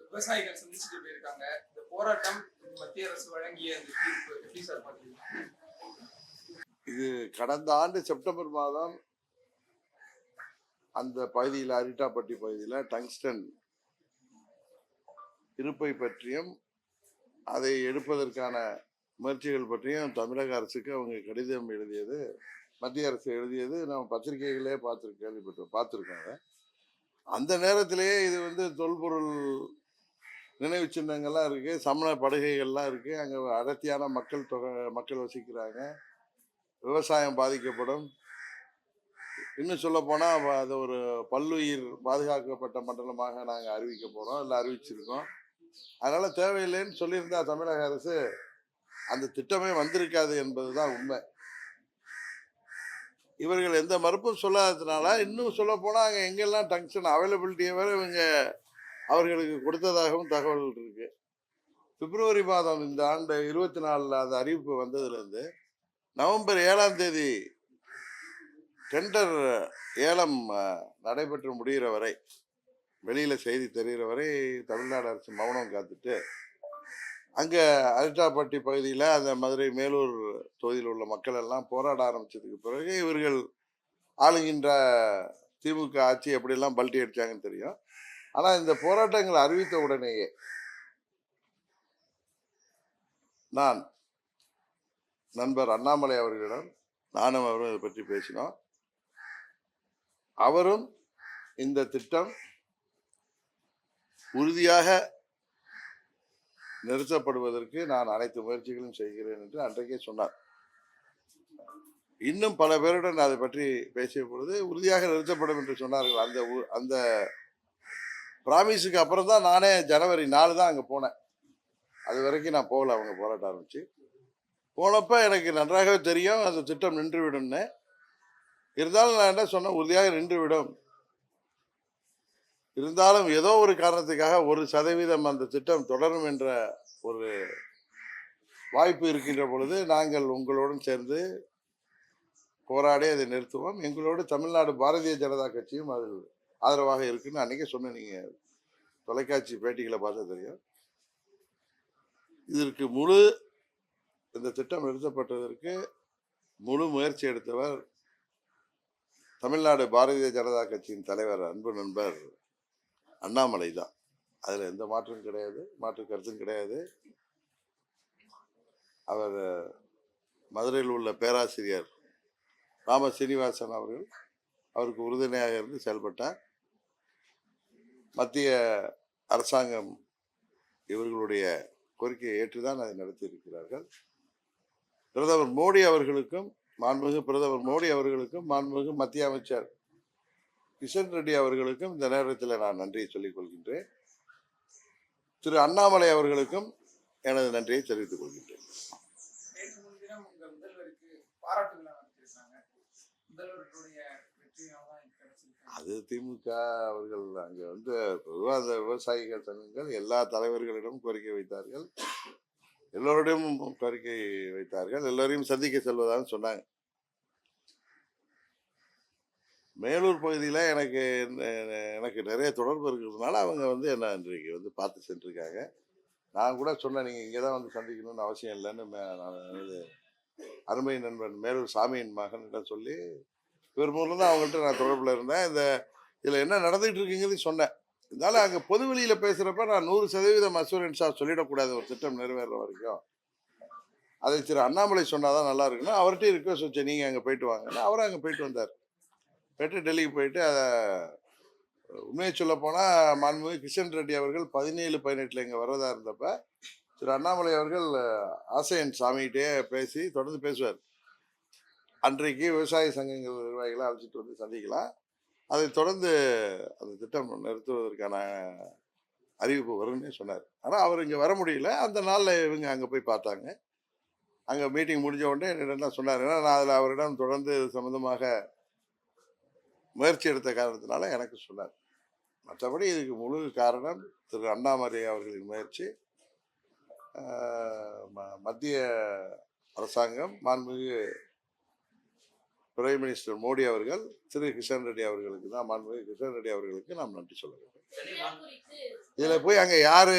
விவசாயிகள் சந்திச்சுட்டு போயிருக்காங்க இந்த போராட்டம் மத்திய அரசு வழங்கிய தீர்ப்பு எப்படி சார் இது கடந்த ஆண்டு செப்டம்பர் மாதம் அந்த பகுதியில் அரிட்டாப்பட்டி பகுதியில் டங்ஸ்டன் இருப்பை பற்றியும் அதை எடுப்பதற்கான முயற்சிகள் பற்றியும் தமிழக அரசுக்கு அவங்க கடிதம் எழுதியது மத்திய அரசு எழுதியது நம்ம பத்திரிகைகளே பார்த்து கேள்விப்பட்டோம் பார்த்துருக்காங்க. அந்த நேரத்திலேயே இது வந்து தொல்பொருள் நினைவு சின்னங்கள்லாம் இருக்குது சமண படுகைகள்லாம் இருக்குது அங்கே அடர்த்தியான மக்கள் தொகை மக்கள் வசிக்கிறாங்க விவசாயம் பாதிக்கப்படும். இன்னும் சொல்லப்போனால் அது ஒரு பல்லுயிர் பாதுகாக்கப்பட்ட மண்டலமாக நாங்கள் அறிவிக்க போகிறோம் இல்லை அறிவிச்சிருக்கோம். அதனால் தேவையில்லைன்னு சொல்லியிருந்தா தமிழக அரசு அந்த திட்டமே வந்திருக்காது என்பது தான் உண்மை. இவர்கள் எந்த மறுப்பும் சொல்லாததுனால இன்னும் சொல்ல போனால் அங்கே எங்கெல்லாம் டங்ஷன் அவைலபிலிட்டியை வேறு இவங்க அவர்களுக்கு கொடுத்ததாகவும் தகவல் இருக்கு. பிப்ரவரி மாதம் இந்த ஆண்டு இருபத்தி நாலில் அந்த அறிவிப்பு வந்ததுலேருந்து நவம்பர் ஏழாம் தேதி டெண்டர் ஏலம் நடைபெற்று முடிகிற வரை வெளியில் செய்தி தெரிகிற வரை தமிழ்நாடு அரசு மௌனம் காத்துட்டு அங்கே அரிட்டாப்பட்டி பகுதியில் அந்த மதுரை மேலூர் தொகுதியில் உள்ள மக்கள் எல்லாம் போராட ஆரம்பிச்சதுக்கு பிறகு இவர்கள் ஆளுகின்ற திமுக ஆட்சி எப்படியெல்லாம் பல்ட்டி அடித்தாங்கன்னு தெரியும். ஆனால் இந்த போராட்டங்கள் அறிவித்த உடனேயே நான் நண்பர் அண்ணாமலை அவர்களிடம் நானும் அவரும் இதை பற்றி பேசினோம். அவரும் இந்த திட்டம் உறுதியாக நிறுத்தப்படுவதற்கு நான் அனைத்து முயற்சிகளும் செய்கிறேன் என்று அன்றைக்கே சொன்னார். இன்னும் பல பேருடன் அதை பற்றி பேசிய பொழுது உறுதியாக நிறுத்தப்படும் என்று சொன்னார்கள். அந்த ஊ- அந்த பிராமிஸுக்கு அப்புறம் தான் நானே ஜனவரி நாலு தான் அங்கே போனேன். அது வரைக்கும் நான் போகல அவங்க போராட்ட ஆரம்பிச்சு. போனப்போ எனக்கு நன்றாகவே தெரியும் அந்த திட்டம் நின்று விடும்னு இருந்தாலும் நான் என்ன சொன்னேன் உறுதியாக நின்று விடும் இருந்தாலும் ஏதோ ஒரு காரணத்துக்காக ஒரு சதவீதம் அந்த திட்டம் தொடரும் என்ற ஒரு வாய்ப்பு இருக்கின்ற பொழுது நாங்கள் உங்களுடன் சேர்ந்து போராடி அதை நிறுத்துவோம். எங்களோடு தமிழ்நாடு பாரதிய ஜனதா கட்சியும் அதில் ஆதரவாக இருக்குன்னு அன்றைக்கே சொன்ன நீங்கள் தொலைக்காட்சி பேட்டிகளை பார்த்தா தெரியும். இதற்கு முழு இந்த திட்டம் நிறுத்தப்பட்டதற்கு முழு முயற்சி எடுத்தவர் தமிழ்நாடு பாரதிய ஜனதா கட்சியின் தலைவர் அன்பு நண்பர் அண்ணாமலை தான். அதில் எந்த மாற்றம் கிடையாது மாற்று கருத்தும் கிடையாது. அவர் மதுரையில் உள்ள பேராசிரியர் ராம சீனிவாசன் அவர்கள் அவருக்கு உறுதுணையாக இருந்து செயல்பட்டார். மத்திய அரசாங்கம் இவர்களுடைய கோரிக்கையை ஏற்றுதான் அதை நடத்தியிருக்கிறார்கள். பிரதமர் மோடி அவர்களுக்கும் மாண்புமிகு பிரதமர் மோடி அவர்களுக்கும் மாண்புமிகு மத்திய அமைச்சர் கிஷன் ரெட்டி அவர்களுக்கும் இந்த நேரத்தில் நான் நன்றியை சொல்லிக் கொள்கின்றேன். திரு அண்ணாமலை அவர்களுக்கும் எனது நன்றியை தெரிவித்துக் கொள்கின்றேன். அது திமுக அவர்கள் அங்கே வந்து பொதுவாக அந்த விவசாயிகள் சங்கங்கள் எல்லா தலைவர்களிடம் கோரிக்கை வைத்தார்கள். எல்லோரிடம் கோரிக்கை வைத்தார்கள். எல்லோரையும் சந்திக்க செல்வதாக சொன்னாங்க. மேலூர் பகுதியில் எனக்கு எனக்கு நிறைய தொடர்பு இருக்கிறதுனால அவங்க வந்து என்ன இன்றைக்கு வந்து பார்த்து சென்றிருக்காங்க. நான் கூட சொன்னேன் நீங்கள் இங்கே தான் வந்து சந்திக்கணும்னு அவசியம் இல்லைன்னு நான் இது அருமை நண்பன் மேலூர் சாமியின் மகன்கிட்ட சொல்லி இவர் தான் அவங்கள்ட்ட நான் தொடர்பில் இருந்தேன். இந்த இதில் என்ன நடந்துகிட்டு இருக்குங்கிறது சொன்னேன். இருந்தாலும் அங்கே பொது வெளியில் பேசுகிறப்ப நான் நூறு சதவீதம் அசூரன்ஸாக சொல்லிடக்கூடாது ஒரு திட்டம் நிறைவேற வரைக்கும். அதை திரு அண்ணாமலை சொன்னாதான் நல்லா இருக்குன்னா அவர்கிட்ட ரிக்வஸ்ட் வச்சேன் நீங்கள் அங்கே போயிட்டு வாங்கன்னா. அவரும் அங்கே போயிட்டு வந்தார். போயிட்டு டெல்லிக்கு போயிட்டு அதை உண்மையை சொல்ல போனால் மாண்புமிகு கிஷன் ரெட்டி அவர்கள் பதினேழு பதினெட்டில் இங்கே வர்றதா இருந்தப்ப திரு அண்ணாமலை அவர்கள் ஆசையன் சாமிகிட்டே பேசி தொடர்ந்து பேசுவார். அன்றைக்கு விவசாய சங்கங்கள் நிர்வாகிகளை அழைச்சிட்டு வந்து சந்திக்கலாம். அதை தொடர்ந்து அந்த திட்டம் நிறுத்துவதற்கான அறிவிப்பு வரும்னே சொன்னார். ஆனால் அவர் இங்கே வர முடியல. அந்த நாளில் இவங்க அங்கே போய் பார்த்தாங்க. அங்கே மீட்டிங் முடிஞ்ச உடனே என்னிடம் தான் சொன்னார். ஏன்னா நான் அதில் அவரிடம் தொடர்ந்து சம்மந்தமாக முயற்சி எடுத்த காரணத்தினால எனக்கு சொன்னார். மற்றபடி இதுக்கு முழு காரணம் திரு அண்ணாமலை அவர்களின் முயற்சி ம- மத்திய அரசாங்கம் மாண்புமிகு பிரைம் மினிஸ்டர் மோடி அவர்கள் திரு கிஷன் ரெட்டி அவர்களுக்கு தான் மாண்புமிகு கிஷன் ரெட்டி அவர்களுக்கு நாம் நன்றி சொல்ல வேண்டும். இதில் போய் அங்கே யார்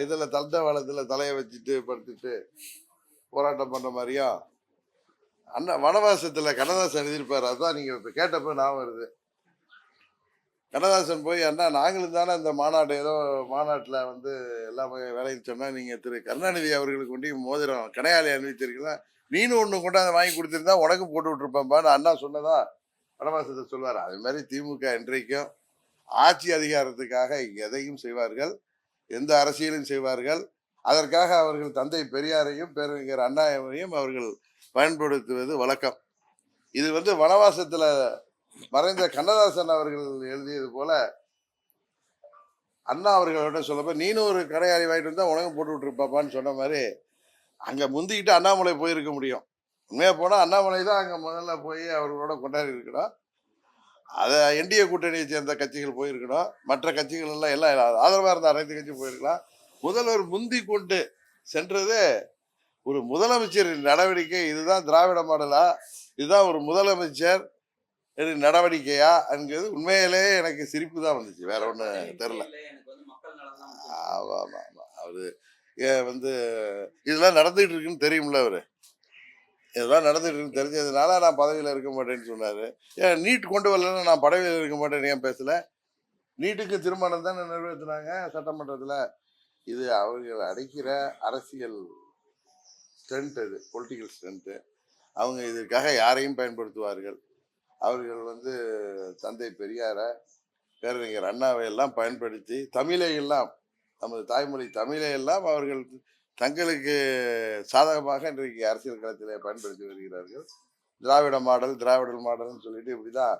இதில் தந்த வளத்தில் தலையை வச்சுட்டு படுத்துட்டு போராட்டம் பண்ணுற மாதிரியா? அண்ணா வனவாசத்தில் கண்ணதாசன் எழுதியிருப்பார். அதான் நீங்கள் இப்போ கேட்டப்போ ஞாபகம் வருது. கண்ணதாசன் போய் அண்ணா நாங்களும் தானே இந்த மாநாடு ஏதோ மாநாட்டில் வந்து எல்லா வேலைன்னு சொன்னால் நீங்கள் திரு கருணாநிதி அவர்களுக்கு கொண்டு மோதிரம் கடையாளி அனுப்பிச்சிருக்கலாம் நீனும் ஒன்று கொண்டாந்து வாங்கி கொடுத்துருந்தா உனக்கு போட்டு விட்டுருப்பேன்ப்பான்னு அண்ணா சொன்னதா வனவாசத்தை சொல்வார் அது மாதிரி திமுக இன்றைக்கும் ஆட்சி அதிகாரத்துக்காக எதையும் செய்வார்கள் எந்த அரசியலும் செய்வார்கள். அதற்காக அவர்கள் தந்தை பெரியாரையும் பேரறிஞர் அண்ணாவையும் அவர்கள் பயன்படுத்துவது வழக்கம். இது வந்து வனவாசத்தில் மறைந்த கண்ணதாசன் அவர்கள் எழுதியது போல அண்ணா அவர்களோட சொல்லப்ப நீனும் ஒரு கடையாளி வாங்கிட்டு வந்தால் உனக்கும் போட்டு விட்டுருப்பாப்பான்னு சொன்ன மாதிரி அங்கே முந்திக்கிட்டு அண்ணாமலை போயிருக்க முடியும். உண்மையாக போனால் அண்ணாமலை தான் அங்கே முதல்ல போய் அவர்களோட கொண்டாடி இருக்கணும். அதை என்டிஏ கூட்டணியை சேர்ந்த கட்சிகள் போயிருக்கணும். மற்ற கட்சிகள் எல்லாம் எல்லாம் ஆதரவாக இருந்த அனைத்து கட்சியும் போயிருக்கலாம். முதல்வர் முந்தி கொண்டு சென்றது ஒரு முதலமைச்சரின் நடவடிக்கை இதுதான் திராவிட மாடலா? இதுதான் ஒரு முதலமைச்சர் நடவடிக்கையா? என்கிறது உண்மையிலேயே எனக்கு சிரிப்பு தான் வந்துச்சு. வேற ஒன்று தெரில. ஆமாம் ஆமாம் ஆமாம் அவரு வந்து இதெல்லாம் நடந்துகிட்டு இருக்குன்னு தெரியும்ல அவரு. இதெல்லாம் நடந்துட்டு இருக்குன்னு தெரிஞ்சதுனால நான் பதவியில் இருக்க மாட்டேன்னு சொன்னார். ஏன் நீட் கொண்டு வரலன்னா நான் பதவியில் இருக்க மாட்டேன்னு ஏன் பேசல? நீட்டுக்கு திருமணம் தானே நிறைவேற்றினாங்க சட்டமன்றத்தில். இது அவர்கள் அடிக்கிற அரசியல் ஸ்ட்ரென்த் அது பொலிட்டிக்கல் ஸ்ட்ரென்த்து அவங்க இதற்காக யாரையும் பயன்படுத்துவார்கள். அவர்கள் வந்து தந்தை பெரியாரை பேரறிஞர் அண்ணாவை எல்லாம் பயன்படுத்தி தமிழை எல்லாம் நமது தாய்மொழி தமிழை எல்லாம் அவர்கள் தங்களுக்கு சாதகமாக இன்றைக்கு அரசியல் களத்தில் பயன்படுத்தி வருகிறார்கள். திராவிட மாடல் திராவிடல் மாடல்னு சொல்லிட்டு இப்படிதான்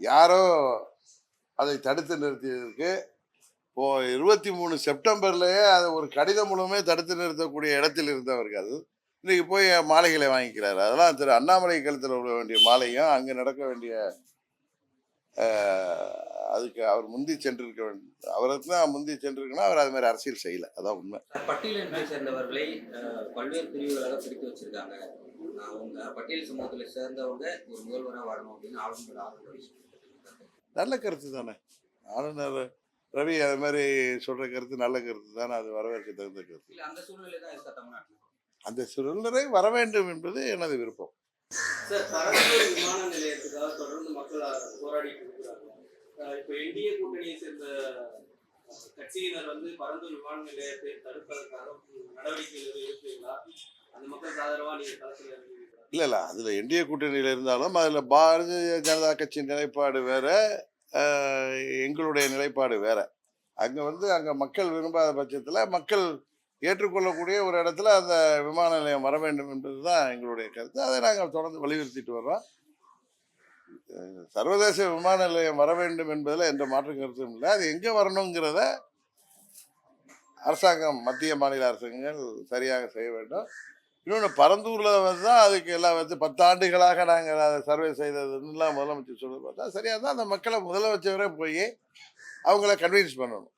யாரோ அதை தடுத்து நிறுத்தியதற்கு இப்போ இருபத்தி மூணு செப்டம்பர்லயே அதை ஒரு கடிதம் மூலமே தடுத்து நிறுத்தக்கூடிய இடத்தில் இருந்தவர்கள் இன்னைக்கு போய் மாலைகளை வாங்கிக்கிறாரு. அதெல்லாம் திரு அண்ணாமலை கழுத்தில் விட வேண்டிய மாலையும் அங்கே நடக்க வேண்டிய அதுக்கு அவர் முந்தி சென்றிருக்க வேண்டும் அவருக்கு தான் முந்தி சென்றிருக்கணும் அவர் அது மாதிரி அரசியல் செய்யல. அதான் உண்மை. பட்டியலினத்தை சேர்ந்தவர்களை பல்வேறு பிரிவுகளாக பிரித்து வச்சிருக்காங்க. அவங்க பட்டியல் சமூகத்தில் சேர்ந்தவங்க ஒரு முதல்வராக வரணும் அப்படின்னு ஆளுநர் ஆளுநர் நல்ல கருத்து தானே. ஆளுநர் ரவி அது மாதிரி சொல்ற கருத்து நல்ல கருத்து தானே அது வரவேற்க தகுந்த கருத்து. அந்த சூழ்நிலை வர வேண்டும் என்பது எனது விருப்பம். விமான நிலையத்துக்காக தொடர்ந்து மக்கள் போராடிட்டு இருக்கிறாங்க. அஹ் இப்ப என்டிஏ கூட்டணியை சேர்ந்த கட்சியினர் வந்து பரந்தூர் விமான நிலையத்தை தடுப்பதற்காக நடவடிக்கைகள் எதுவும் எடுப்பீங்களா அந்த மக்களுக்கு ஆதரவா நீங்க களத்துல இருக்கீங்களா இல்லை இல்லை அதில் என்டிஏ கூட்டணியில் இருந்தாலும் அதில் பாரதிய ஜனதா கட்சி நிலைப்பாடு வேற. எங்களுடைய நிலைப்பாடு வேற. அங்கே வந்து அங்கே மக்கள் விரும்பாத பட்சத்தில் மக்கள் ஏற்றுக்கொள்ளக்கூடிய ஒரு இடத்துல அந்த விமான நிலையம் வர வேண்டும் என்பது தான் எங்களுடைய கருத்து. அதை நாங்கள் தொடர்ந்து வலியுறுத்திட்டு வர்றோம். சர்வதேச விமான நிலையம் வர வேண்டும் என்பதில் எந்த மாற்று கருத்தும் இல்லை. அது எங்கே வரணுங்கிறத அரசாங்கம் மத்திய மாநில அரசாங்கங்கள் சரியாக செய்ய வேண்டும். இன்னொன்று பரந்தூரில் வந்து தான் அதுக்கு எல்லாம் வந்து பத்தாண்டுகளாக நாங்கள் அதை சர்வே செய்ததுலாம் முதலமைச்சர் சொல்ல பார்த்தா சரியாக தான் அந்த மக்களை முதலமைச்சரே போய் அவங்கள கன்வின்ஸ் பண்ணணும்.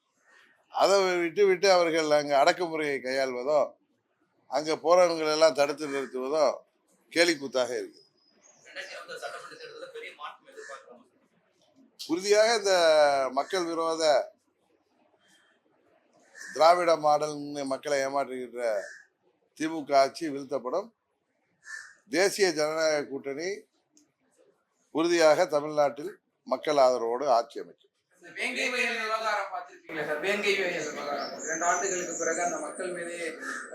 அதை விட்டு விட்டு அவர்கள் அங்கே அடக்குமுறையை கையாள்வதோ அங்கே போகிறவங்களை எல்லாம் தடுத்து நிறுத்துவதோ கேலிக்கூத்தாக இருக்குது. உறுதியாக இந்த மக்கள் விரோத திராவிட மாடல்னு மக்களை ஏமாற்றுகின்ற திமுக ஆட்சி வீழ்த்தப்படும். தேசிய ஜனநாயக கூட்டணி உறுதியாக தமிழ்நாட்டில் மக்கள் ஆதரவோடு ஆட்சி அமைக்கும். இந்த வேங்கை வயல் விவகாரம் பார்த்திருப்பீங்களா சார்? வேங்கை வயல் விவகாரம். இரண்டு ஆண்டுகளுக்கு பிறகு அந்த மக்கள் மீதே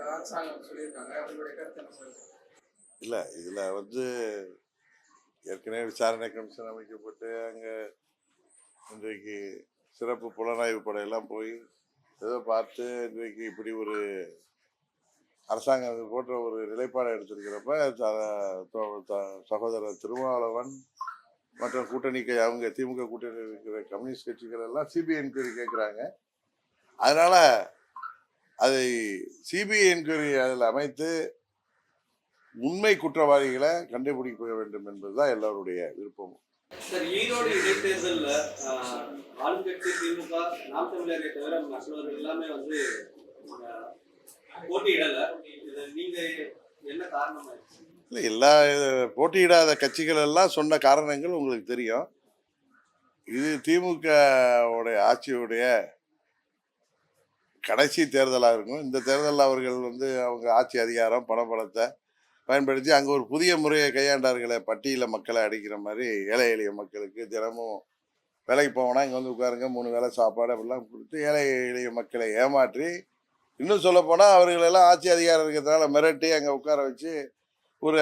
அரசாங்கம் சொல்லியிருக்காங்க. உங்களுடைய கருத்து என்ன சார்? இல்லை இதில் வந்து ஏற்கனவே விசாரணை கமிஷன் அமைக்கப்பட்டு அங்கே இன்றைக்கு சிறப்பு புலனாய்வு படையெல்லாம் போய் ஏதோ பார்த்து இன்றைக்கு இப்படி ஒரு அரசாங்கம் போன்ற ஒரு நிலைப்பாடை எடுத்திருக்கிறப்ப த- சகோதரர் திருமாவளவன் மற்ற கூட்டணிக்கு அவங்க திமுக கூட்டணி இருக்கிற கம்யூனிஸ்ட் கட்சிகள் எல்லாம் சிபிஐ என்கொயரி கேட்குறாங்க. அதனால அதை சிபிஐ என்கொயரி அதில் அமைத்து உண்மை குற்றவாளிகளை கண்டுபிடிக்க வேண்டும் என்பதுதான் எல்லாருடைய விருப்பமும் சார் ஈரோடு இடைத்தேர்தல்ல ஆளுங்கட்சி திமுக நாம் தமிழரை தவிர மற்றவர்கள் எல்லாமே வந்து போட்டியிடல. நீங்க என்ன காரணமா இல்லை எல்லா போட்டியிடாத கட்சிகள் எல்லாம் சொன்ன காரணங்கள் உங்களுக்கு தெரியும். இது திமுக உடைய ஆட்சியுடைய கடைசி தேர்தலாக இருக்கும். இந்த தேர்தலில் அவர்கள் வந்து அவங்க ஆட்சி அதிகாரம் பண பணத்தை பயன்படுத்தி அங்கே ஒரு புதிய முறையை கையாண்டார்களே பட்டியலில் மக்களை அடிக்கிற மாதிரி ஏழை எளிய மக்களுக்கு தினமும் வேலைக்கு போவோன்னா இங்கே வந்து உட்காருங்க மூணு வேளை சாப்பாடு அப்படிலாம் கொடுத்து ஏழை எளிய மக்களை ஏமாற்றி இன்னும் சொல்லப்போனால் அவர்களெல்லாம் ஆட்சி அதிகாரம் இருக்கிறதுனால மிரட்டி அங்கே உட்கார வச்சு ஒரு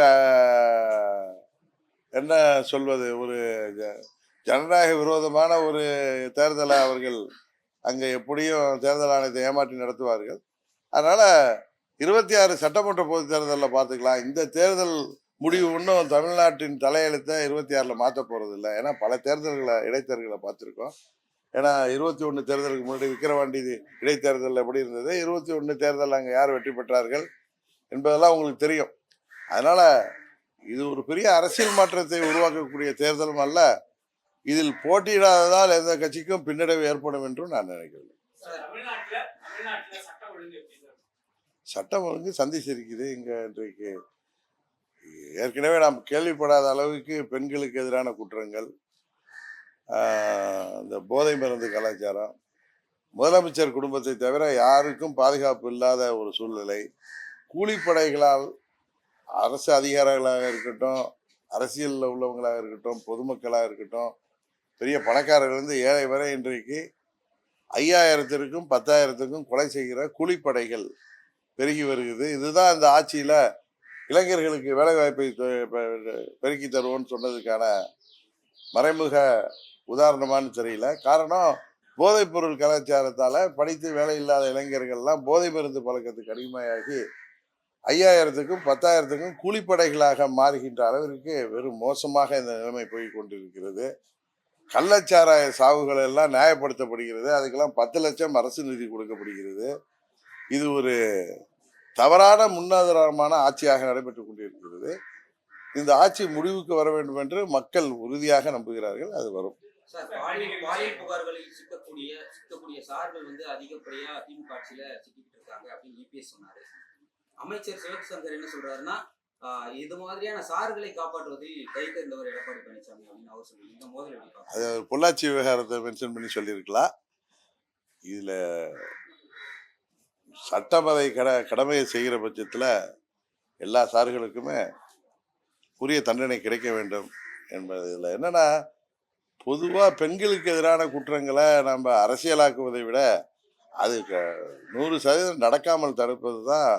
என்ன சொல்வது? ஒரு ஜ- ஜனநாயக விரோதமான ஒரு தேர்தலை அவர்கள் அங்கே எப்படியும் தேர்தல் ஆணையத்தை ஏமாற்றி நடத்துவார்கள். அதனால் இருபத்தி ஆறு சட்டமன்ற பொது தேர்தலில் பார்த்துக்கலாம். இந்த தேர்தல் முடிவு இன்னும் தமிழ்நாட்டின் தலையெழுத்தை இருபத்தி ஆறில் மாற்ற போகிறது இல்லை ஏன்னா பல தேர்தல்களை இடைத்தேர்தல்களை பார்த்துருக்கோம். ஏன்னா இருபத்தி ஒன்று தேர்தலுக்கு முன்னாடி விக்கிரவாண்டி இடைத்தேர்தல் எப்படி இருந்தது. இருபத்தி ஒன்று தேர்தல் அங்கே யார் வெற்றி பெற்றார்கள் என்பதெல்லாம் உங்களுக்கு தெரியும். அதனால் இது ஒரு பெரிய அரசியல் மாற்றத்தை உருவாக்கக்கூடிய தேர்தலும் அல்ல. இதில் போட்டியிடாததால் எந்த கட்சிக்கும் பின்னடைவு ஏற்படும் என்றும் நான் நினைக்கிறேன். சட்டம் ஒழுங்கு சந்திச்சிருக்குது இங்கே இன்றைக்கு. ஏற்கனவே நாம் கேள்விப்படாத அளவுக்கு பெண்களுக்கு எதிரான குற்றங்கள். இந்த போதை மருந்து கலாச்சாரம். முதலமைச்சர் குடும்பத்தை தவிர யாருக்கும் பாதுகாப்பு இல்லாத ஒரு சூழ்நிலை. கூலிப்படைகளால் அரசு அதிகாரிகளாக இருக்கட்டும் அரசியலில் உள்ளவங்களாக இருக்கட்டும் பொதுமக்களாக இருக்கட்டும் பெரிய பணக்காரர்லேருந்து ஏழை வரை இன்றைக்கு ஐயாயிரத்திற்கும் பத்தாயிரத்துக்கும் கொலை செய்கிற கூலிப்படைகள் பெருகி வருகிறது. இதுதான் இந்த ஆட்சியில் இளைஞர்களுக்கு வேலைவாய்ப்பை பெ- பெருக்கி தருவோம்னு சொன்னதுக்கான மறைமுக உதாரணமானு தெரியல. காரணம் போதைப்பொருள் கலாச்சாரத்தால் படித்து வேலை இல்லாத இளைஞர்கள்லாம் போதை மருந்து பழக்கத்துக்கு அடிமையாகி ஐயாயிரத்துக்கும் பத்தாயிரத்துக்கும் கூலிப்படைகளாக மாறுகின்ற அளவிற்கு வெறும் மோசமாக இந்த நிலைமை போய் கொண்டிருக்கிறது. கள்ளச்சாராய சாவுகள் எல்லாம் நியாயப்படுத்தப்படுகிறது. அதுக்கெல்லாம் பத்து லட்சம் அரசு நிதி கொடுக்கப்படுகிறது. இது ஒரு தவறான முன்னாதாரமான ஆட்சியாக நடைபெற்று கொண்டிருக்கிறது. இந்த ஆட்சி முடிவுக்கு வர வேண்டும் என்று மக்கள் உறுதியாக நம்புகிறார்கள். அது வரும். சார் பாலியல் பாலியல் புகார்களில் சிக்கக்கூடிய சிக்கக்கூடிய சார்கள் வந்து அதிகப்படியா திமுக ஆட்சியில சிக்கிட்டு இருக்காங்க அப்படின்னு இபிஎஸ் சொன்னாரு. அமைச்சர் சிவக் சங்கர் என்ன சொல்றாருன்னா இது மாதிரியான சார்களை காப்பாற்றுவதில் கை தேர்ந்தவர் எடப்பாடி பழனிசாமி அப்படின்னு அவர் சொல்லி இந்த மோதல்? அது பொள்ளாச்சி விவகாரத்தை மென்ஷன் பண்ணி சொல்லியிருக்கலாம். இதில் சட்டமதை கட கடமையை செய்கிற பட்சத்தில் எல்லா சார்களுக்குமே உரிய தண்டனை கிடைக்க வேண்டும் என்பதில் என்னன்னா பொதுவாக பெண்களுக்கு எதிரான குற்றங்களை நம்ம அரசியலாக்குவதை விட அது க- நூறு சதவீதம் நடக்காமல் தடுப்பது தான்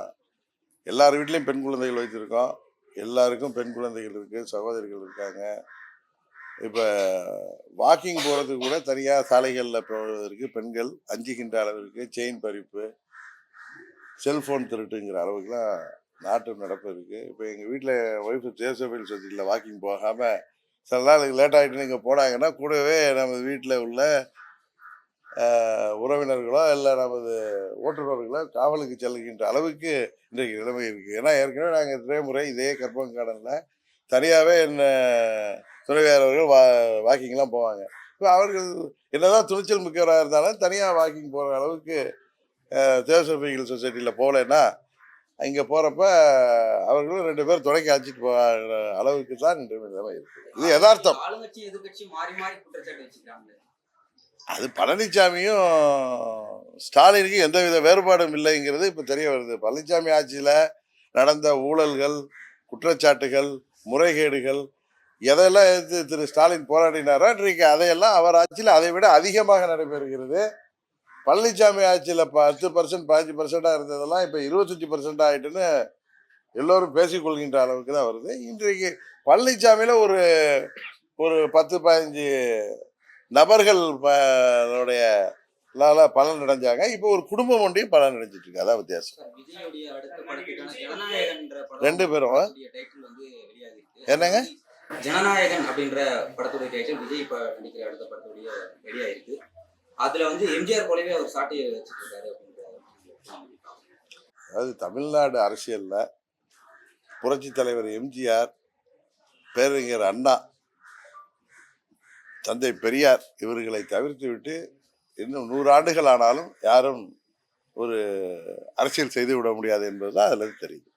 எல்லார் வீட்லேயும் பெண் குழந்தைகள் வைத்திருக்கோம். எல்லாருக்கும் பெண் குழந்தைகள் இருக்குது சகோதரிகள் இருக்காங்க. இப்போ வாக்கிங் போகிறதுக்கு கூட தனியாக சாலைகளில் போவதற்கு பெண்கள் அஞ்சுகின்ற அளவிற்கு செயின் பறிப்பு செல்ஃபோன் திருட்டுங்கிற அளவுக்குலாம் நாட்டு நடப்பு இருக்குது இப்போ எங்கள் வீட்டில் ஒய்ஃபு தேசபையில் சொசைட்டியில் வாக்கிங் போகாமல் சில நாள் லேட் ஆகிட்டு இங்கே போனாங்கன்னா கூடவே நமது வீட்டில் உள்ள உறவினர்களோ இல்லை நமது ஓட்டுநர்களோ காவலுக்கு செல்கின்ற அளவுக்கு இன்றைக்கு நிலைமை இருக்குது ஏன்னா ஏற்கனவே நாங்கள் இதே முறை இதே கற்பங்காடனில் தனியாகவே என்ன துணைவியார் அவர்கள் வா வாக்கிங்லாம் போவாங்க. இப்போ அவர்கள் என்னதான் துணிச்சல் மிக்கவராக இருந்தாலும் தனியாக வாக்கிங் போகிற அளவுக்கு தேவசபைகள் சொசைட்டியில் போகலன்னா இங்கே போகிறப்ப அவர்களும் ரெண்டு பேர் துணைக்கு அழைச்சிட்டு போகிற அளவுக்கு தான் இன்று நிலைமை இருக்குது. இது யதார்த்தம். அது பழனிசாமியும் ஸ்டாலினுக்கு எந்தவித வேறுபாடும் இல்லைங்கிறது இப்போ தெரிய வருது. பழனிசாமி ஆட்சியில் நடந்த ஊழல்கள் குற்றச்சாட்டுகள் முறைகேடுகள் எதெல்லாம் எதிர்த்து திரு ஸ்டாலின் போராடினாரோ இன்றைக்கு அதையெல்லாம் அவர் ஆட்சியில் அதை விட அதிகமாக நடைபெறுகிறது. பழனிசாமி ஆட்சியில் பத்து பர்சன்ட் பதினஞ்சு பர்சண்டாக இருந்ததெல்லாம் இப்போ இருபத்தஞ்சி பர்சன்ட் ஆகிட்டுன்னு எல்லோரும் பேசிக்கொள்கின்ற அளவுக்கு தான் வருது. இன்றைக்கு பழனிசாமியில் ஒரு ஒரு பத்து பதினஞ்சு நபர்கள் பலன் அடைஞ்சாங்க. இப்போ ஒரு குடும்பம் ஒன்றையும் பலன் அடைஞ்சிட்டு இருக்கு. அதான் வித்தியாசம். ரெண்டு பேரும். என்னங்க? ஜனநாயகன் அப்படின்ற படத்துடைய டைட்டில் விஜய் இப்ப நடிக்கிற அடுத்த படத்துடைய வெளியாயிருக்கு. அதுல வந்து எம்ஜிஆர் போலவே அவர் சாட்டையை வச்சுட்டு இருக்காரு அதாவது தமிழ்நாடு அரசியலில் புரட்சி தலைவர் எம்ஜிஆர் பேரறிஞர் அண்ணா தந்தை பெரியார் இவர்களை தவிர்த்து விட்டு இன்னும் நூறு ஆண்டுகள் ஆனாலும் யாரும் ஒரு அரசியல் செய்து விட முடியாது என்பதுதான் அதுல இருந்து தெரியுது.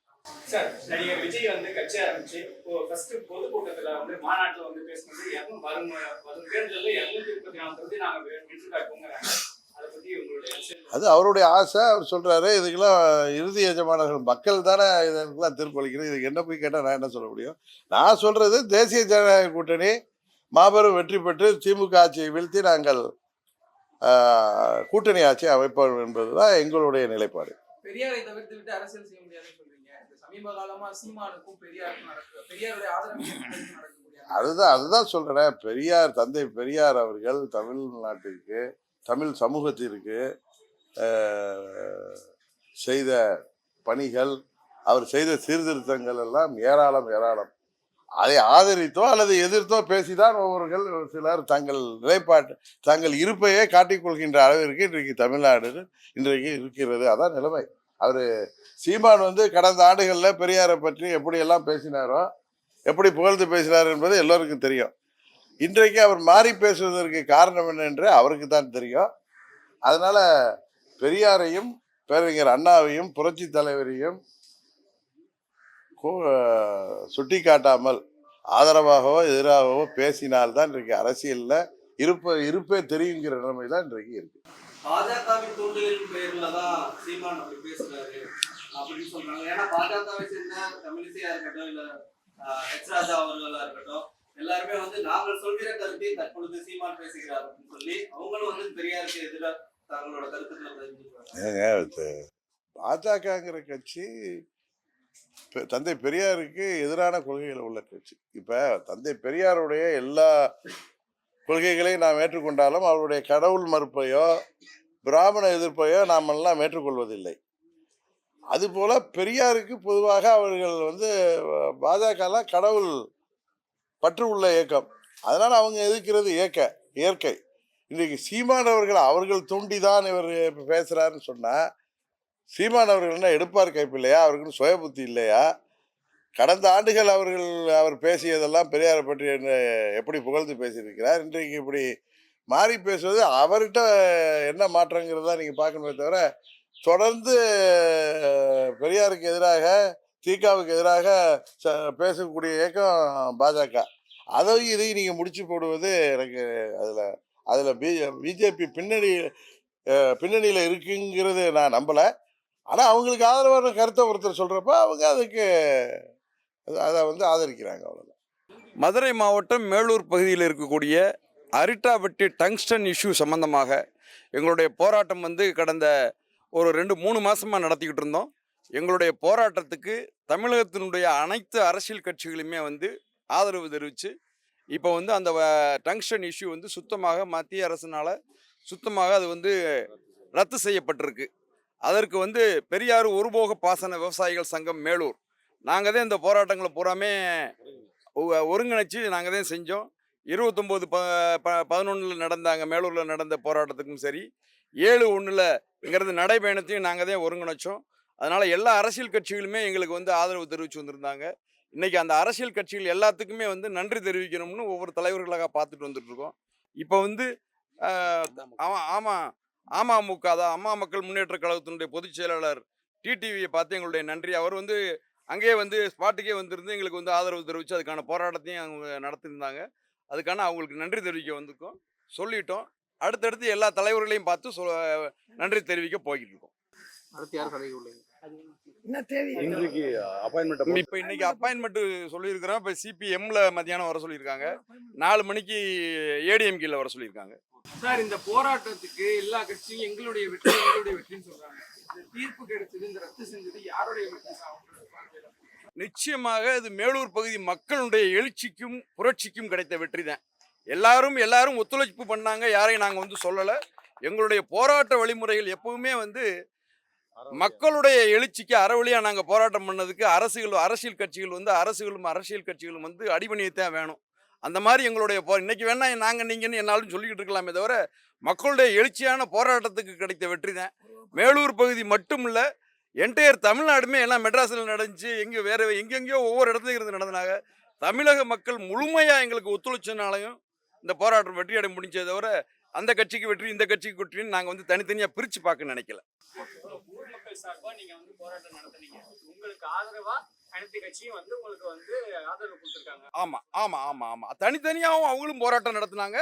சார் நடிகர் விஜய் வந்து கட்சி ஆரம்பிச்சு இப்போ ஃபர்ஸ்ட் பொதுக்கூட்டத்துல வந்து மாநாட்டுல வந்து பேசுனது இரநூறு வரும் வரும் தேர்தலில் இரநூத்தி முப்பத்தி நாலு தொகுதி நாங்க வெற்றி காட்டுவோங்கிறாங்க அது அவருடைய ஆசை அவர் சொல்றாரு இதுக்கெல்லாம் இறுதி எஜமானர்கள் மக்கள் தானே இதற்கெல்லாம் தீர்ப்பளிக்கிறது. இதுக்கு என்ன போய் கேட்டால் நான் என்ன சொல்ல முடியும்? நான் சொல்றது தேசிய ஜனநாயக கூட்டணி மாபெரும் வெற்றி பெற்று திமுக ஆட்சியை வீழ்த்தி நாங்கள் கூட்டணி ஆட்சியை அமைப்போம் என்பதுதான் எங்களுடைய நிலைப்பாடு. பெரியாரை தவிர்த்து விட்டு அரசியல் செய்ய முடியாதுன்னு சொல்றீங்க. இந்த சமீப காலமா சீமானுக்கும் பெரியாருக்கும் நடக்குது பெரியாருடைய ஆதரவு அதுதான் அதுதான் சொல்றேன். பெரியார் தந்தை பெரியார் அவர்கள் தமிழ்நாட்டிற்கு தமிழ் சமூகத்திற்கு செய்த பணிகள் அவர் செய்த சீர்திருத்தங்கள் எல்லாம் ஏராளம் ஏராளம். அதை ஆதரித்தோ அல்லது எதிர்த்தோ பேசிதான் ஒவ்வொருகள் சிலர் தங்கள் நிலைப்பாட்டு தங்கள் இருப்பையே காட்டிக்கொள்கின்ற அளவிற்கு இன்றைக்கு தமிழ்நாடு இன்றைக்கு இருக்கிறது. அதான் நிலைமை. அவர் சீமான் வந்து கடந்த ஆண்டுகளில் பெரியாரை பற்றி எப்படியெல்லாம் பேசினாரோ எப்படி புகழ்ந்து பேசினார் என்பது எல்லோருக்கும் தெரியும். இன்றைக்கு அவர் மாறி பேசுவதற்கு காரணம் என்னென்று அவருக்கு தான் தெரியும். அதனால் பெரியாரையும் பேரறிஞர் அண்ணாவையும் புரட்சி தலைவரையும் சுட்டி காட்டாமல் ஆதரவாகவோ எதிராகவோ பேசினால்தான் இன்றைக்கு அரசியலில் இருப்ப இருப்பே தெரியுங்கிற நிலைமை தான் இன்றைக்கு இருக்கு. பாஜகவின் தூண்டுதலின் பெயர்ல தான் சீமான் அப்படி பேசுறாரு அப்படின்னு சொல்றாங்க. ஏன்னா பாஜகவை சேர்ந்த தமிழிசையா இருக்கட்டும் இல்ல எச் ராஜா அவர்களா இருக்கட்டும் எல்லாருமே வந்து நாங்கள் சொல்கிற கருத்தை தற்பொழுது சீமான் பேசுகிறார் அப்படின்னு சொல்லி அவங்களும் வந்து பெரியாருக்கு எதிராக தங்களோட கருத்துக்களை பாஜகங்கிற கட்சி தந்தை பெரியாருக்கு எதிரான கொள்கைகள் உள்ள கட்சி. இப்போ தந்தை பெரியாருடைய எல்லா கொள்கைகளையும் நாம் ஏற்றுக்கொண்டாலும் அவருடைய கடவுள் மறுப்பையோ பிராமண எதிர்ப்பையோ நாம் எல்லாம் ஏற்றுக்கொள்வதில்லை. அதுபோல பெரியாருக்கு பொதுவாக அவர்கள் வந்து பாஜகலாம் கடவுள் பற்று உள்ள இயக்கம். அதனால் அவங்க எதிர்க்கிறது இயக்க இயற்கை. இன்றைக்கு சீமான் அவர்கள் அவர்கள் தூண்டிதான் இவர் பேசுகிறாருன்னு சொன்னால் சீமான் அவர்கள் என்ன எடுப்பார் கைப்பில்லையா அவருக்கு சுய புத்தி இல்லையா? கடந்த ஆண்டுகள் அவர்கள் அவர் பேசியதெல்லாம் பெரியாரை பற்றி எப்படி புகழ்ந்து பேசியிருக்கிறார்? இன்றைக்கு இப்படி மாறி பேசுவது அவர்கிட்ட என்ன மாற்றங்கிறதா நீங்கள் பார்க்கணுமே தவிர தொடர்ந்து பெரியாருக்கு எதிராக தீகாவுக்கு எதிராக ச- பேசக்கூடிய இயக்கம் பாஜக. அதையும் இதையும் நீங்கள் முடிச்சு போடுவது எனக்கு அதில் அதில் பி பிஜேபி பின்னணி பின்னணியில் இருக்குங்கிறது நான் நம்பலை. ஆனால் அவங்களுக்கு ஆதரவான கருத்தை ஒருத்தர் சொல்கிறப்ப அவங்க அதுக்கு அது- அதை வந்து ஆதரிக்கிறாங்க அவ்வளோதான் மதுரை மாவட்டம் மேலூர் பகுதியில் இருக்கக்கூடிய அரிட்டாபட்டி டங்ஸ்டன் இஷ்யூ சம்பந்தமாக எங்களுடைய போராட்டம் வந்து கடந்த ஒரு ரெண்டு மூணு மாதமாக நடத்திக்கிட்டு இருந்தோம். எங்களுடைய போராட்டத்துக்கு தமிழகத்தினுடைய அனைத்து அரசியல் கட்சிகளுமே வந்து ஆதரவு தெரிவித்து இப்போ வந்து அந்த வ- டங்ஸ்டன் இஷ்யூ வந்து சுத்தமாக மத்திய அரசினால் சுத்தமாக அது வந்து ரத்து செய்யப்பட்டிருக்கு. அதற்கு வந்து பெரியார் ஒருபோக பாசன விவசாயிகள் சங்கம் மேலூர். நாங்கள் தான் இந்த போராட்டங்களை பூராமே ஒருங்கிணைச்சு நாங்கள் தான் செஞ்சோம். இருபத்தொம்போது ப ப பதினொன்றில் நடந்தாங்க மேலூரில் நடந்த போராட்டத்துக்கும் சரி ஏழு ஒன்றில் இங்கிறது நடைபயணத்தையும் நாங்கள் தான் ஒருங்கிணைச்சோம். அதனால் எல்லா அரசியல் கட்சிகளுமே எங்களுக்கு வந்து ஆதரவு தெரிவித்து வந்திருந்தாங்க. இன்றைக்கி அந்த அரசியல் கட்சிகள் எல்லாத்துக்குமே வந்து நன்றி தெரிவிக்கணும்னு ஒவ்வொரு தலைவர்களாக பார்த்துட்டு வந்துட்டுருக்கோம் இப்போ வந்து ஆமாம் ஆமாம் அமமுக தான். அம்மா மக்கள் முன்னேற்ற கழகத்தினுடைய பொதுச் செயலாளர் டிடிவியை பார்த்து எங்களுடைய நன்றி. அவர் வந்து அங்கேயே வந்து ஸ்பாட்டுக்கே வந்திருந்து எங்களுக்கு வந்து ஆதரவு தெரிவித்து அதுக்கான போராட்டத்தையும் அவங்க நடத்தியிருந்தாங்க. அதுக்கான அவங்களுக்கு நன்றி தெரிவிக்க வந்திருக்கோம். சொல்லிட்டோம். அடுத்தடுத்து எல்லா தலைவர்களையும் பார்த்து சொ நன்றி தெரிவிக்க போய்கிட்டு இருக்கோம். அடுத்து யார் கதைக்கு உள்ளீங்க? இன்றைக்கு அப்பாயின்மெண்ட் இப்போ இன்னைக்கு அப்பாயின்மெண்ட் சொல்லியிருக்கிறோம். இப்போ சிபிஎம்ல மத்தியானம் வர சொல்லியிருக்காங்க. நாலு மணிக்கு ஏடிஎம்கேல வர சொல்லியிருக்காங்க. சார் இந்த போராட்டத்துக்கு எல்லா கட்சியும் எங்களுடைய வெற்றி எங்களுடைய வெற்றின்னு சொல்றாங்க. இந்த தீர்ப்பு கிடைச்சது இந்த ரத்து செஞ்சது யாருடைய வெற்றி சார்? நிச்சயமாக இது மேலூர் பகுதி மக்களுடைய எழுச்சிக்கும் புரட்சிக்கும் கிடைத்த வெற்றி தான். எல்லாரும் எல்லாரும் ஒத்துழைப்பு பண்ணாங்க. யாரையும் நாங்கள் வந்து சொல்லலை. எங்களுடைய போராட்ட வழிமுறைகள் எப்பவுமே வந்து மக்களுடைய எழுச்சிக்கு அறவழியாக நாங்கள் போராட்டம் பண்ணதுக்கு அரசுகள் அரசியல் கட்சிகள் வந்து அரசுகளும் அரசியல் கட்சிகளும் வந்து அடிபணியத்தான் வேணும். அந்த மாதிரி எங்களுடைய போ இன்னைக்கு வேணா நாங்கள் நீங்கன்னு என்னாலும் சொல்லிக்கிட்டு இருக்கலாமே தவிர மக்களுடைய எழுச்சியான போராட்டத்துக்கு கிடைத்த வெற்றி தான். மேலூர் பகுதி மட்டும் இல்லை என்டையர் தமிழ்நாடுமே எல்லாம் மெட்ராஸில் நடந்துச்சு எங்கே வேறு எங்கெங்கேயோ ஒவ்வொரு இடத்துலையும் இருந்து நடந்தனாங்க. தமிழக மக்கள் முழுமையாக எங்களுக்கு ஒத்துழைச்சனாலையும் இந்த போராட்டம் வெற்றி அடைய முடிஞ்சதை தவிர அந்த கட்சிக்கு வெற்றி இந்த கட்சிக்கு வெற்றின்னு நாங்கள் வந்து தனித்தனியாக பிரித்து பார்க்க நினைக்கல. ஆமாம் ஆமாம் ஆமாம் ஆமாம் தனித்தனியாகவும் அவங்களும் போராட்டம் நடத்துனாங்க.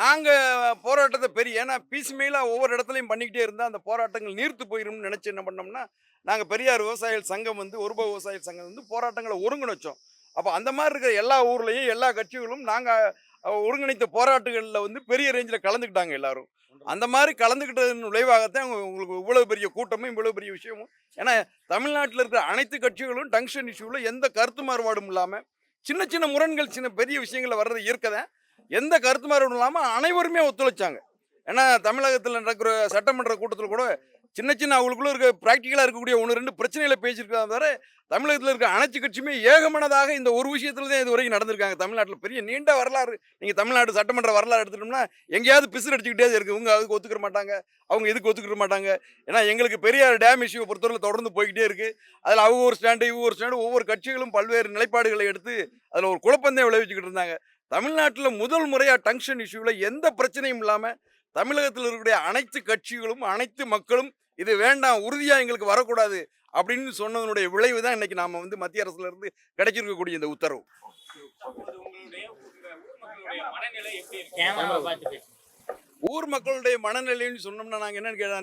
நாங்கள் போராட்டத்தை பெரிய ஏன்னா பீஸ்மெயிலாக ஒவ்வொரு இடத்துலையும் பண்ணிக்கிட்டே இருந்தால் அந்த போராட்டங்கள் நீர்த்து போயிரும்னு நினச்சி என்ன பண்ணோம்னா நாங்கள் பெரியார் விவசாயிகள் சங்கம் வந்து ஒருப விவசாயிகள் சங்கம் வந்து போராட்டங்களை ஒருங்கிணைச்சோம். அப்போ அந்த மாதிரி இருக்கிற எல்லா ஊர்லேயும் எல்லா கட்சிகளும் நாங்கள் ஒருங்கிணைத்த போராட்டங்களில் வந்து பெரிய ரேஞ்சில் கலந்துக்கிட்டாங்க எல்லாரும். அந்த மாதிரி கலந்துக்கிட்டதன் விளைவாகத்தான் உங்க- உங்களுக்கு இவ்வளோ பெரிய கூட்டமும் இவ்வளோ பெரிய விஷயமும். ஏன்னா தமிழ்நாட்டில் இருக்கிற அனைத்து கட்சிகளும் டங்ஷன் இஷ்யூவில் எந்த கருத்து மாறுபாடும் இல்லாமல் சின்ன சின்ன முரண்கள் சின்ன பெரிய விஷயங்களில் வர்றது இருக்கதான் எந்த கருத்து மாறுபாடும் இல்லாமல் அனைவருமே ஒத்துழைச்சாங்க. ஏன்னா தமிழகத்தில் நடக்கிற சட்டமன்ற கூட்டத்தில் கூட சின்ன சின்ன அவங்களுக்குள்ள இருக்க ப்ராக்டிக்கலாக இருக்கக்கூடிய ஒன்று ரெண்டு பிரச்சனைகளை பேசியிருக்காங்க தவிர தமிழகத்தில் இருக்க அனைத்து கட்சியுமே ஏகமனதாக இந்த ஒரு விஷயத்துல தான் இது வரைக்கும் நடந்திருக்காங்க. தமிழ்நாட்டில் பெரிய நீண்ட வரலாறு. நீங்கள் தமிழ்நாடு சட்டமன்ற வரலாறு எடுத்துட்டோம்னா எங்கேயாவது பிசுறு அடிச்சுக்கிட்டே இருக்கு. இவங்க அதுக்கு ஒத்துக்கிற மாட்டாங்க. அவங்க இதுக்கு ஒத்துக்கிற மாட்டாங்க? ஏன்னா எங்களுக்கு பெரியார் டேம் இஷ்யூ பொறுத்தவரை தொடர்ந்து போய்கிட்டே இருக்குது அதில் அவங்க ஒரு ஸ்டாண்டு இவங்க ஒரு ஸ்டாண்டு ஒவ்வொரு கட்சிகளும் பல்வேறு நிலைப்பாடுகளை எடுத்து அதில் ஒரு குழப்பந்தான் விளைவிச்சுக்கிட்டு இருந்தாங்க. தமிழ்நாட்டில் முதல் முறையாக டங்ஷன் இஷ்யூவில் எந்த பிரச்சனையும் இல்லாமல் தமிழகத்தில் இருக்கக்கூடிய அனைத்து கட்சிகளும் அனைத்து மக்களும் இது வேண்டாம் உறுதியாக எங்களுக்கு வரக்கூடாது அப்படின்னு சொன்னதனுடைய விளைவு தான் இன்னைக்கு நாம வந்து மத்திய அரசுல இருந்து கிடைச்சிருக்கக்கூடிய இந்த உத்தரவு. ஊர் மக்களுடைய மனநிலை எப்படி இருக்கு ஊர் மக்களுடைய மனநிலைன்னு சொன்னோம்னா நாங்கள் என்னன்னு கேட்டா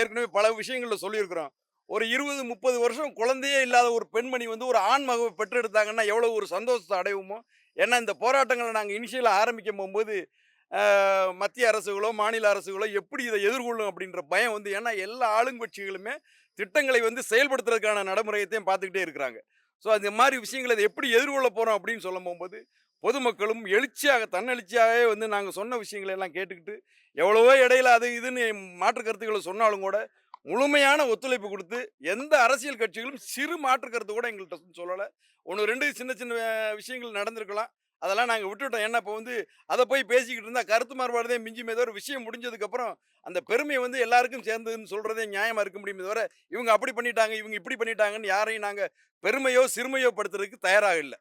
ஏற்கனவே பல விஷயங்களில் சொல்லியிருக்கிறோம். ஒரு இருபது முப்பது வருஷம் குழந்தையே இல்லாத ஒரு பெண்மணி வந்து ஒரு ஆண் மகவை பெற்றெடுத்தாங்கன்னா எவ்வளோ ஒரு சந்தோஷத்தை அடைவோமோ? ஏன்னா இந்த போராட்டங்களை நாங்கள் இனிஷியலாக ஆரம்பிக்கும் போகும்போது மத்திய அரசுகளோ மாநில அரசுகளோ எப்படி இதை எதிர்கொள்ளும் அப்படின்ற பயம் வந்து ஏன்னா எல்லா ஆளுங்கட்சிகளுமே திட்டங்களை வந்து செயல்படுத்துறதுக்கான நடைமுறையத்தையும் பார்த்துக்கிட்டே இருக்கிறாங்க. ஸோ அந்த மாதிரி விஷயங்களை இதை எப்படி எதிர்கொள்ள போகிறோம் அப்படின்னு சொல்லும் போகும்போது பொதுமக்களும் எழுச்சியாக தன்னெழுச்சியாகவே வந்து நாங்கள் சொன்ன விஷயங்களை எல்லாம் கேட்டுக்கிட்டு எவ்வளவோ இடையில அது இதுன்னு மாற்று கருத்துக்களை சொன்னாலும் கூட முழுமையான ஒத்துழைப்பு கொடுத்து எந்த அரசியல் கட்சிகளும் சிறு மாற்று கருத்து கூட எங்கள்கிட்ட சொல்லலை. ஒன்று ரெண்டு சின்ன சின்ன விஷயங்கள் நடந்திருக்கலாம். அதெல்லாம் நாங்கள் விட்டுட்டோம். ஏன்னா இப்போ வந்து அதை போய் பேசிக்கிட்டு இருந்தால் கருத்து மாறுபாடுதே மிஞ்சுமே தவிர விஷயம் முடிஞ்சதுக்கப்புறம் அந்த பெருமையை வந்து எல்லாருக்கும் சேர்ந்ததுன்னு சொல்கிறதே நியாயமாக இருக்க முடியுமே தவிர இவங்க அப்படி பண்ணிட்டாங்க இவங்க இப்படி பண்ணிட்டாங்கன்னு யாரையும் நாங்கள் பெருமையோ சிறுமையோ படுத்துறதுக்கு தயாராக இல்லை.